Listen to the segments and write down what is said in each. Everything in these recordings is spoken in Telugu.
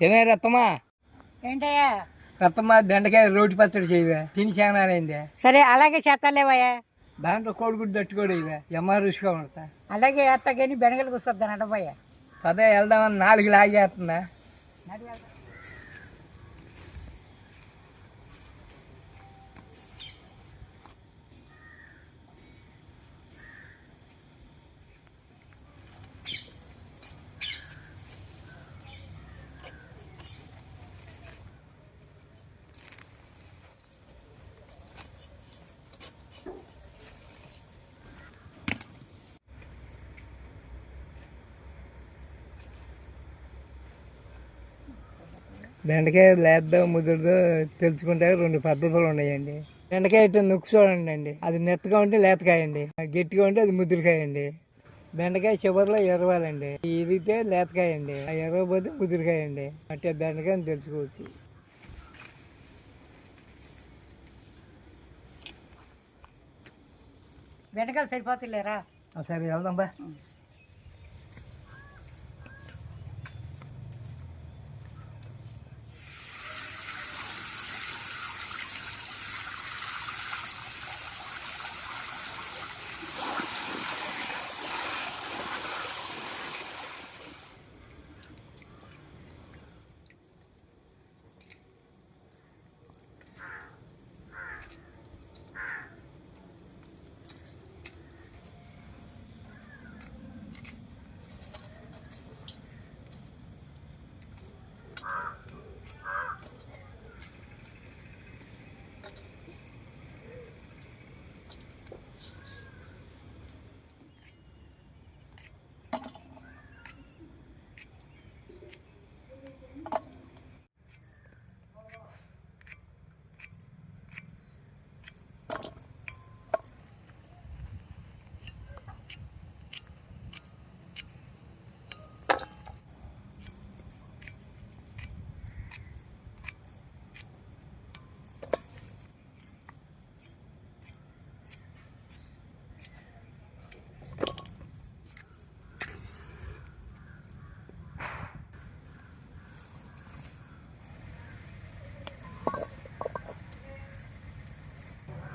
ఏమే రత్తమ్మా ఏంటయ్యా? రత్తమ్మ బెండకాయ రోటి పచ్చడి చేయవే. తిని చానాలైందే. సరే అలాగే చేస్తాలేవయ్యా దాంట్లో కోడిగుడ్డు తట్టుకోడు ఇవే. ఎమ్మ రుచిగా ఉంటా అలాగే వేస్తాగని బెనగలు కూసుకొద్దాను అడబోయా పదే వెళ్దామని నాలుగు లాగేస్తున్నా బెండకాయ లేద్దో ముదురుదో తెలుసుకుంటే రెండు పద్ధతులు ఉన్నాయండి. బెండకాయ ఇట్లా నొక్కు చూడండి అండి. అది మెత్తగా ఉంటే లేతకాయ అండి. గట్టిగా ఉంటే అది ముదురుకాయ అండి. బెండకాయ చివరిలో ఎరవాలండి. ఇదితే లేతకాయ అండి. ఆ ఎరవపోతే ముదురుకాయ అండి. అంటే బెండకాయ అని తెలుసుకోవచ్చు. బెనగలు సరిపోతులేరా? సరే వెళ్దాం బా.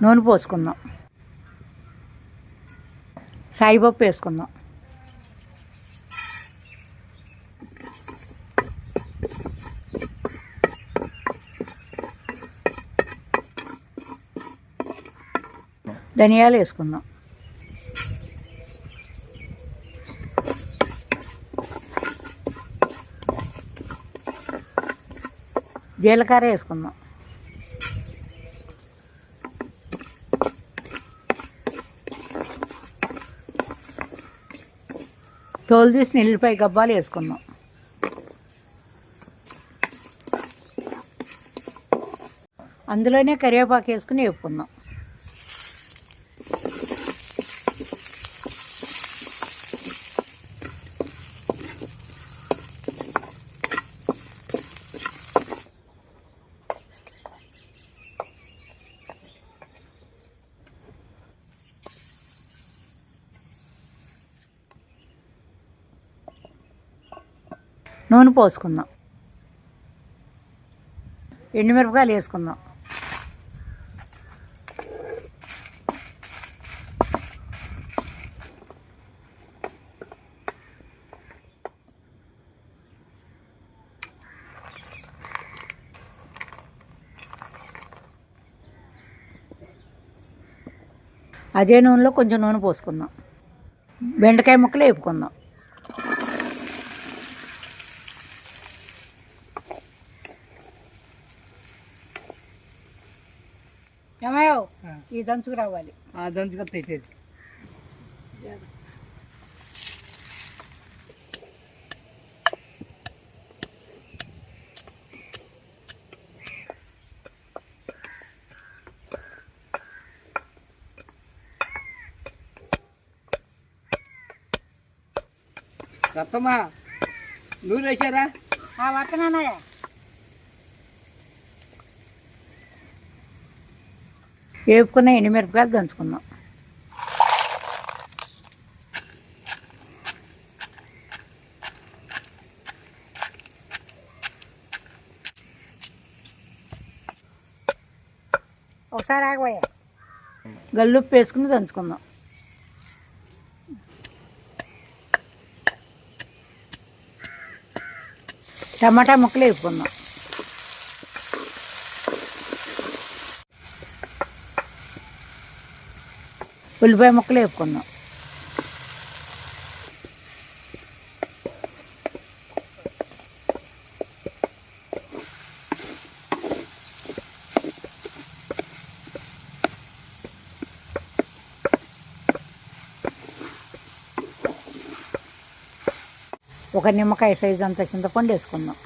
నూనె పోసుకుందాం. సాయిపప్పు వేసుకుందాం. ధనియాలు వేసుకుందాం. జీలకర్ర వేసుకుందాం. తోలు తీసి ఎల్లిపాయ గబ్బాలు వేసుకుందాం. అందులోనే కరివేపాకు వేసుకుని వేపుకుందాం. నూనె పోసుకుందాం. ఎండుమిరపకాయలు వేసుకుందాం. అదే నూనెలో కొంచెం నూనె పోసుకుందాం. బెండకాయ ముక్కలు వేపుకుందాం. ఏమయ్యో ఈ దంచుకు రావాలి. ఆ దంచుగా పెట్టేది. రత్తమ్మా నూనె వేసారా? ఆ వత్తనానయ్య వేపుకున్న ఎండుమిరపకాయలు దంచుకుందాం ఒకసారి ఆగిపోయా గల్లుప్పు వేసుకుని దంచుకుందాం. టమాటా ముక్కలు వేసుకుందాం ఉల్లిపాయ ముక్కలు వేసుకుందాం ఒక నిమ్మకాయ సైజు అంత చింతపండు వేసుకుందాం.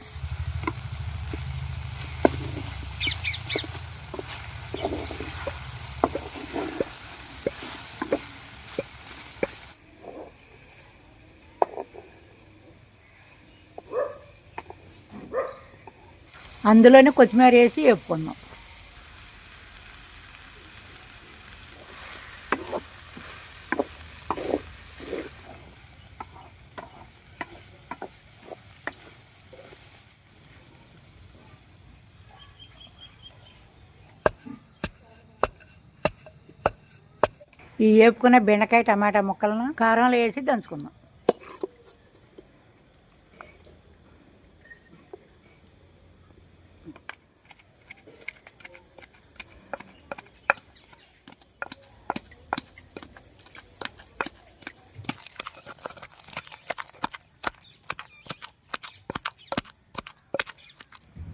అందులోనే కొత్తిమీర వేసి వేపుకుందాం. ఈ వేపుకున్న బెండకాయ టమాటా ముక్కలను కారంలో వేసి దంచుకుందాం.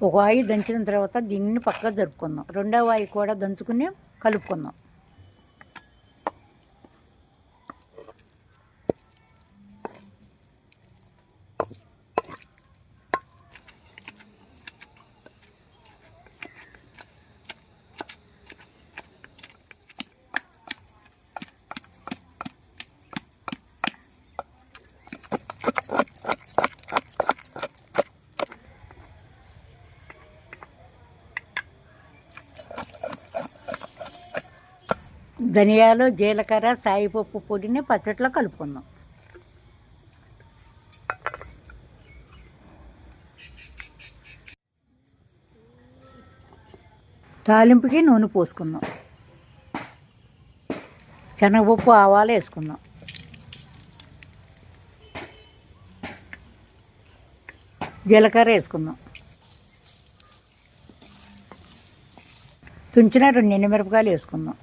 ఒక వాయి దంచిన తర్వాత దీన్ని పక్కకు జరుపుకుందాం. రెండో వాయి కూడా దంచుకుని కలుపుకుందాం. ధనియాలు జీలకర్ర సాయిపప్పు పొడిని పచ్చట్లో కలుపుకుందాం. తాలింపుకి నూనె పోసుకుందాం. శనగపప్పు ఆవాలు వేసుకుందాం. జీలకర్ర వేసుకుందాం. తుంచిన రెండు ఎండుమిరపకాయలు వేసుకుందాం.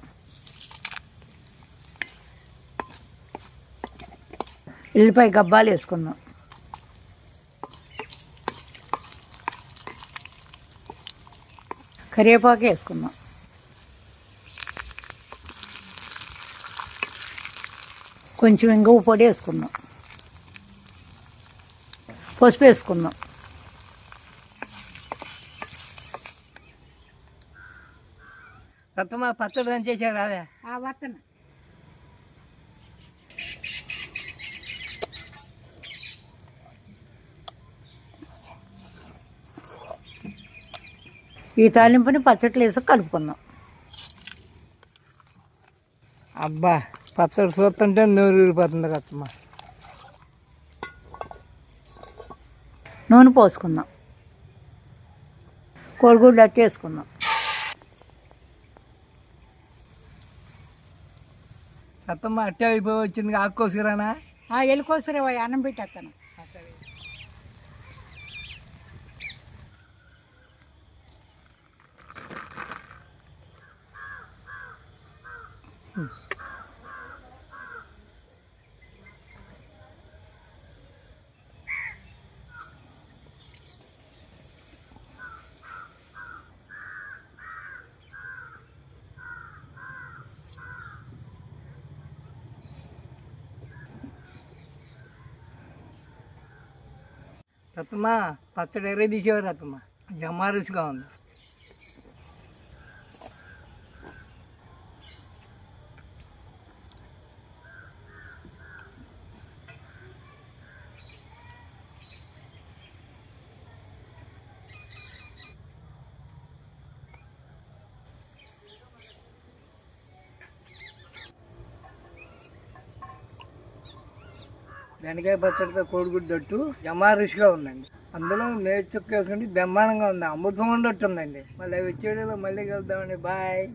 ఎల్లిపాయ గబ్బాలు వేసుకుందాం కరివేపాకు వేసుకుందాం కొంచెం ఇంగువ పొడి వేసుకుందాం పసుపు వేసుకుందాం సత్తమ్మ పచ్చడి దంచేసారు రావే. వత్తన. ఈ తాలింపుని పచ్చట్లు వేసి కలుపుకుందాం. అబ్బా పచ్చడి చూస్తుంటే నూరు ఊరిపోతుంది కత్తమ్మ నూనె పోసుకుందాం. కోడిగుడ్డు అట్టి వేసుకుందాం. సత్తమ్మ అట్టే అయిపోయి వచ్చింది ఆకుకోసుకురానా ఎలుకోసరే అన్నం పెట్టేస్తాను. సత్తమ్మ పచ్చడి ఎర్ర తీసేవారు సత్తమ్మ జమా రుచిగా ఉంది బెండకాయ పచ్చడితో కోడిగుడ్డట్టు జమా గా ఉందండి. అందులో నేర్చుకేసుకుంటే బ్రహ్మాండంగా ఉంది. అమృతం ఉండట్టు ఉందండి. మళ్ళీ వచ్చేటప్పుడు మళ్ళీ కలుద్దామండి. బాయ్.